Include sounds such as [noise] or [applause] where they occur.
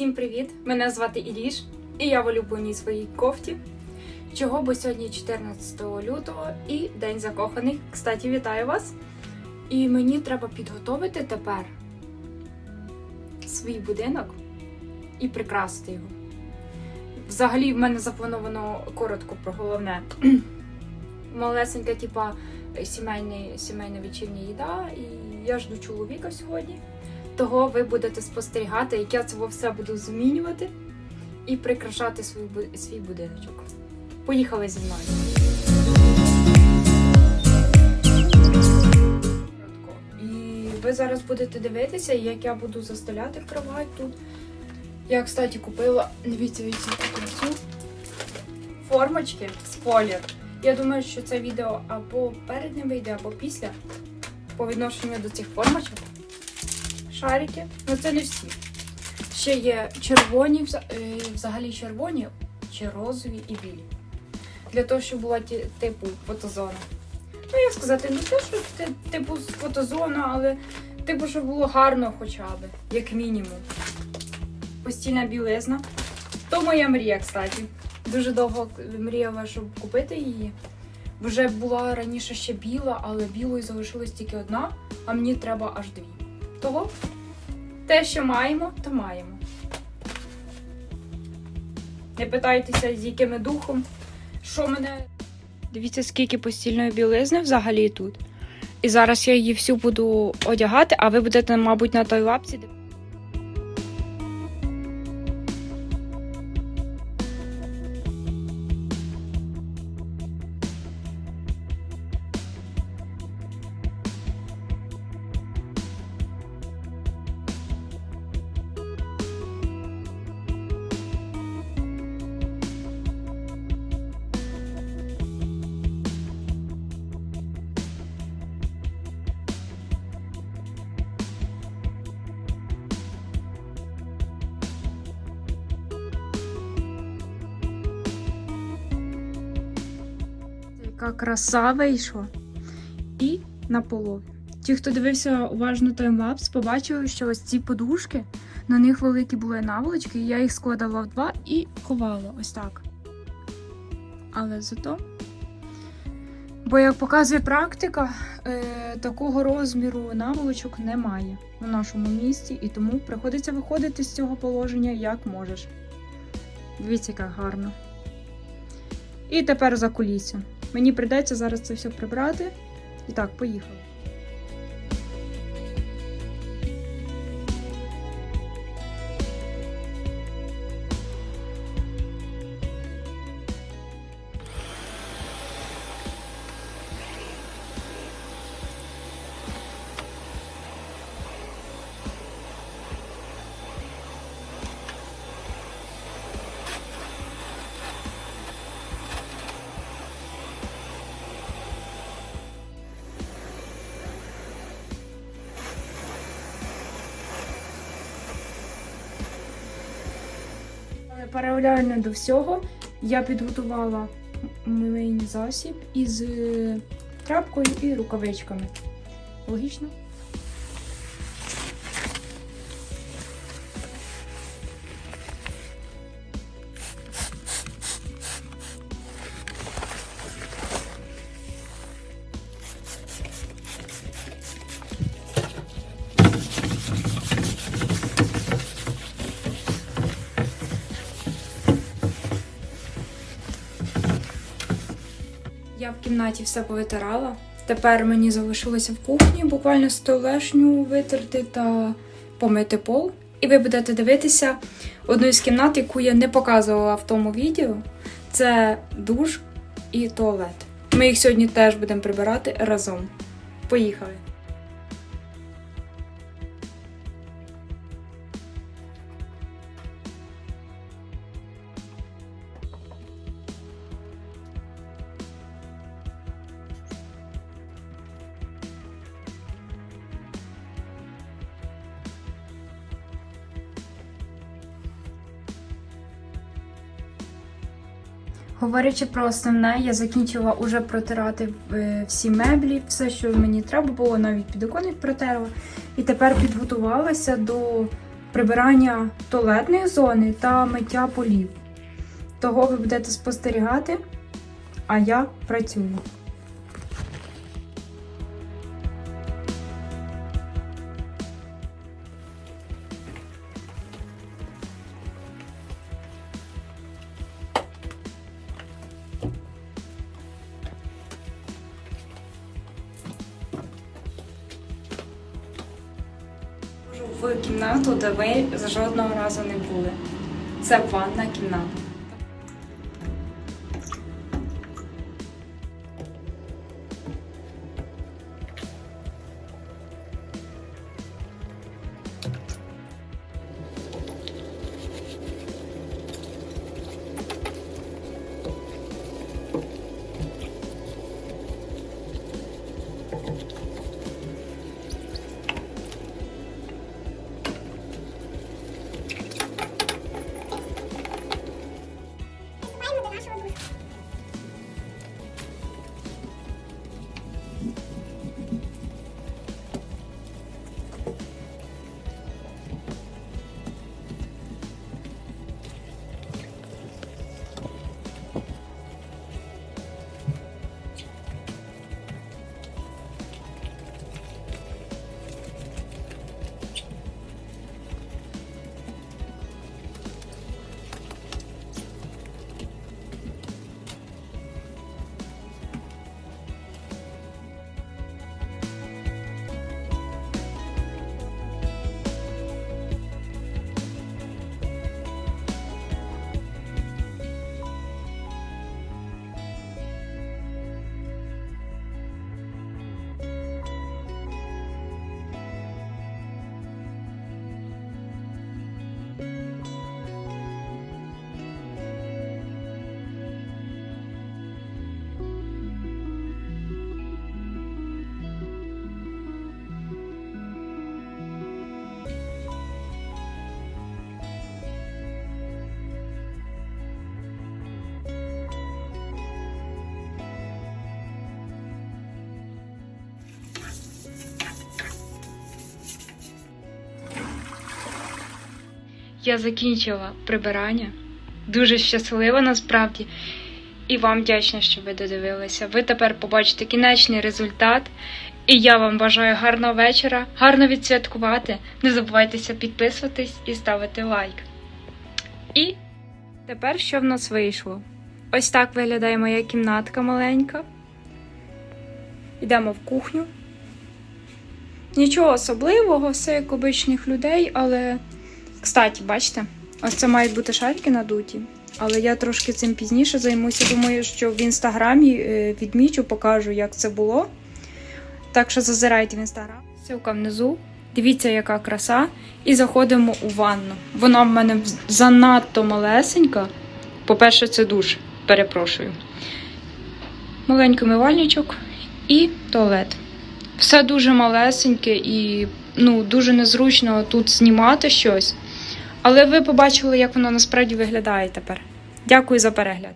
Всім привіт! Мене звати Іліш, і я в улюбленій своїй кофті. Чого бо сьогодні 14 лютого і День закоханих. Кстати, вітаю вас! І мені треба підготовити тепер свій будинок і прикрасити його. Взагалі, в мене заплановано коротко про головне. [clears throat] Малесенька, типа, сімейна вечірня їда, і я жду чоловіка сьогодні. Того ви будете спостерігати, як я це все буду змінювати і прикрашати свій, свій будиночок. Поїхали зі мною. І ви зараз будете дивитися, як я буду застеляти кровать тут. Я, кстати, купила, дивіться, дивіться, красу. формочки спойлер. Я думаю, що це відео або перед ним вийде, або після. По відношенню до цих формочок шарики. Ну це не всі. Ще є червоні, е, взагалі червоні, чи розові і білі. Для того, щоб була типу фотозона. Ну, як сказати, не те, що ти- типу фотозона, але типу, щоб було гарно хоча б, як мінімум. Постільна білизна. То моя мрія, кстати. Дуже довго мріяла, щоб купити її. Вже була раніше ще біла, але білої залишилась тільки одна, а мені треба аж дві. Того те, що маємо, то маємо. Не питайтеся, з якими духом, що мене. Дивіться, скільки постільної білизни взагалі тут. І зараз я її всю буду одягати, а ви будете, мабуть, на той лапці. Яка краса вийшла. І на полові. Ті, хто дивився уважно таймлапс, побачили, що ось ці подушки, на них великі були наволочки, і я їх складала в два і ховала ось так. Але зато. Бо, як показує практика, е, такого розміру наволочок немає в нашому місті, і тому приходиться виходити з цього положення як можеш. Дивіться, як гарно. І тепер за кулісся. Мені прийдеться зараз це все прибрати. І так, поїхали. Паралельно до всього я підготувала мийний засіб із е, тряпкою і рукавичками. Логічно? Я в кімнаті все повитирала. Тепер мені залишилося в кухні буквально столешню витерти та помити пол. І ви будете дивитися одну із кімнат, яку я не показувала в тому відео. Це душ і туалет. Ми їх сьогодні теж будемо прибирати разом. Поїхали! Говорячи про основне, я закінчила уже протирати е, всі меблі, все, що мені треба було, навіть підоконник протерла. І тепер підготувалася до прибирання туалетної зони та миття полів. Того ви будете спостерігати, а я працюю. В кімнату, де ви жодного разу не були. Це ванна кімната. Я закінчила прибирання. Дуже щаслива насправді. І вам вдячна, що ви додивилися. Ви тепер побачите кінечний результат. І я вам бажаю гарного вечора, гарно відсвяткувати. Не забувайтеся підписуватись і ставити лайк. І тепер що в нас вийшло? Ось так виглядає моя кімнатка маленька. Йдемо в кухню. Нічого особливого, все як обичних людей, але. Кстати, бачите, ось це мають бути шарики надуті. Але я трошки цим пізніше займуся. Думаю, що в інстаграмі е, відмічу, покажу, як це було. Так що зазирайте в інстаграм. Ссылка внизу. Дивіться, яка краса. І заходимо у ванну. Вона в мене занадто малесенька. По-перше, це душ, перепрошую. Маленький мивальничок і туалет. Все дуже малесеньке і ну, дуже незручно тут знімати щось. Але ви побачили, як воно насправді виглядає тепер. Дякую за перегляд.